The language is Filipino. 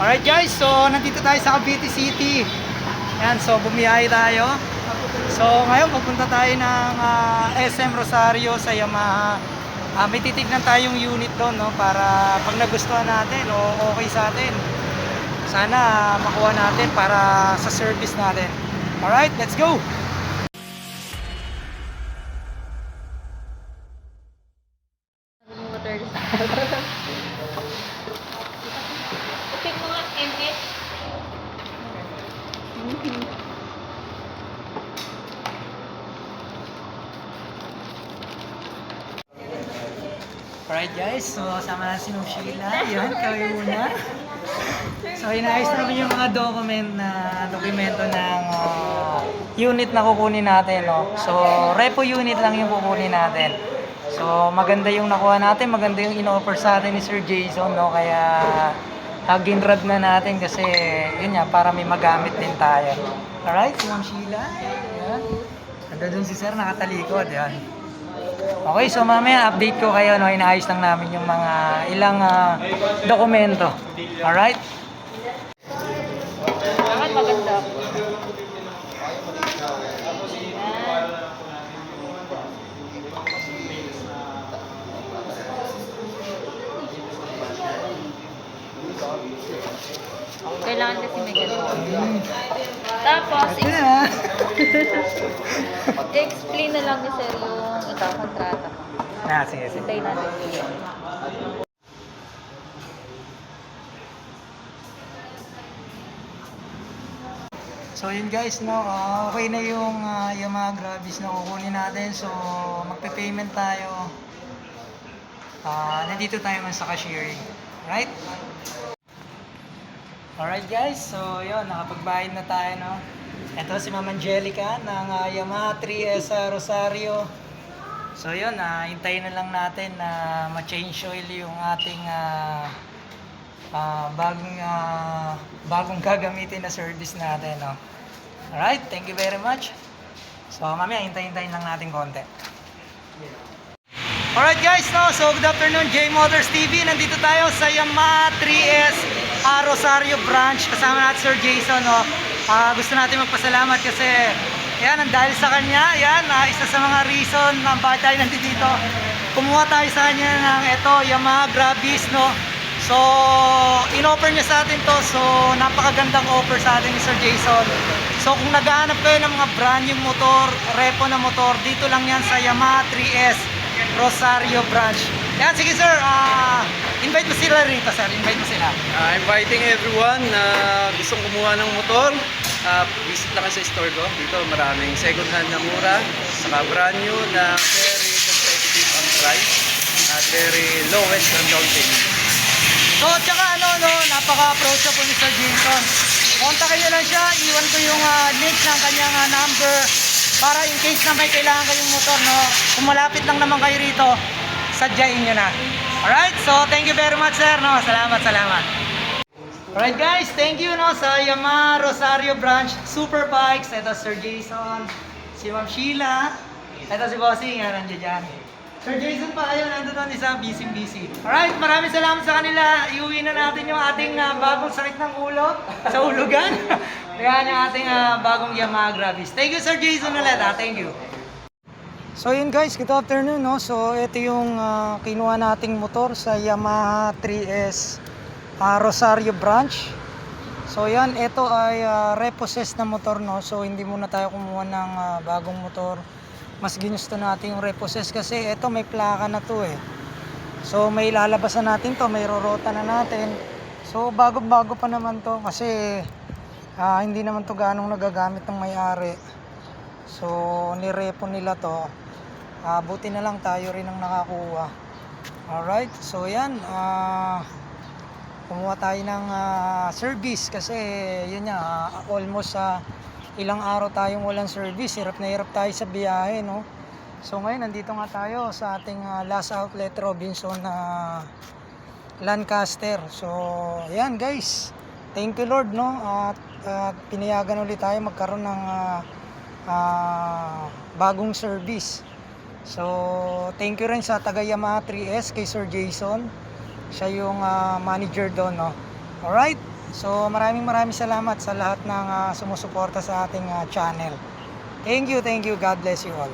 Alright guys, so nandito tayo sa Cavite City. Ayan, so bumiyahe tayo. So ngayon pupunta tayo ng ah, SM Rosario sa Yamaha. Ah, may titignan tayong unit doon no para pag nagustuhan natin o okay sa atin. Sana ah, makuha natin para sa service natin. Alright, let's go! Nga, MS. Alright guys, so sama na si Ma'am Sheila. Yan, kawin muna. So inayos namin yung mga document na dokumento ng ah, unit na kukunin natin. No? So repo unit lang yung kukunin natin. So maganda yung nakuha natin, maganda yung in-offer sa atin ni Sir Jason. No? Kaya uh, ginrad na natin kasi yun nga, para may magamit din tayo. Alright, si Ma'am Sheila. Yan. Ganda dun si Sir, nakatalikod. Yan. Okay, so mamaya update ko kayo, no? Inaayos lang namin yung mga ilang ah, dokumento. Alright? Bakit maganda? Kailangan kasi may ganun. Tapos, explain na lang ni sir yung ito, kontrata. Ah, sige, sige. Hintayin natin. So yun guys, no, ah, okay na yung, ah, yung mga grabis na kukunin natin. So magpe-payment tayo. Ah, nandito tayo man sa cashiering. Right? Alright guys, so yun, nakapagbayad na tayo, no? Ito si Ma'am Angelica ng ah, Yamaha 3S ah, Rosario. So yun, ah, hintayin na lang natin na ma-change oil yung ating ah, ah, bagong ah, bagong gagamitin na service natin, no? Alright, thank you very much. So mamaya hintayin-hintayin lang natin konti. Alright guys, no? so good afternoon, J Motors TV. Nandito tayo sa Yamaha 3S ah, Rosario Branch. Kasama natin Sir Jason. No? Ah, gusto natin magpasalamat kasi yan, ang dahil sa kanya, yan, ah, isa sa mga reason ng bakit tayo nandito dito. Kumuha tayo sa kanya ng ito, Yamaha Grabis, no? So, in-offer niya sa atin to. So, napakagandang offer sa atin ni Sir Jason. So, kung naghahanap kayo ng mga brand new motor, repo na motor, dito lang yan sa Yamaha 3S Rosario Branch. Yan, sige sir, ah, invite mo sila rito sir, invite mo sila. Uh, inviting everyone na gustong kumuha ng motor. Uh, visit lang kayo sa store ko. Dito maraming second hand na mura. Saka brand new na very competitive ang price. At very lowest ang down payment. So, tsaka ano, no, napaka-approachable ni Sir Jason. Kontakin niyo lang siya, iwan ko yung ah, link ng kanyang ah, number para in case na may kailangan kayong motor, no, kung malapit lang naman kayo rito, sadyain nyo na. Alright, so thank you very much sir, no, salamat, salamat. Alright guys, thank you no sa Yamaha Rosario Branch Super Bikes. Ito Sir Jason, si Ma'am Sheila, ito si Bossing, yan nandiyan dyan. Sir Jason pa kayo, nandun doon isa, busy busy. Alright, maraming salamat sa kanila. Iuwi na natin yung ating ah, bagong sakit ng ulo sa ulugan. Kaya yung ating ah, bagong Yamaha Gravis. Thank you Sir Jason ulit ah, thank you. So yun guys, good afternoon no. So ito yung ah, kinuha nating motor sa Yamaha 3S ah, Rosario branch. So yan, ito ay ah, repossessed na motor no. So hindi muna tayo kumuha ng ah, bagong motor. Mas ginusto natin yung repossess kasi ito may plaka na to eh. So may lalabasan natin to, may rorota na natin. So bago-bago pa naman to kasi ah, hindi naman to ganong nagagamit ng may-ari. So nirepo nila to. Ah, buti na lang tayo rin ang nakakuha. Alright, so yan. ah kumuha tayo ng ah, service kasi yun nga, ah, almost sa ilang araw tayong walang service. Hirap na hirap tayo sa biyahe, no? So ngayon, nandito nga tayo sa ating ah, last outlet Robinson na Lancaster. So, yan guys. Thank you Lord, no? At, at pinayagan ulit tayo magkaroon ng ah, ah, bagong service. So, thank you rin sa taga Yamaha 3S kay Sir Jason. Siya yung ah, manager doon, no? Alright? So maraming maraming salamat sa lahat ng ah, sumusuporta sa ating ah, channel. Thank you, thank you. God bless you all.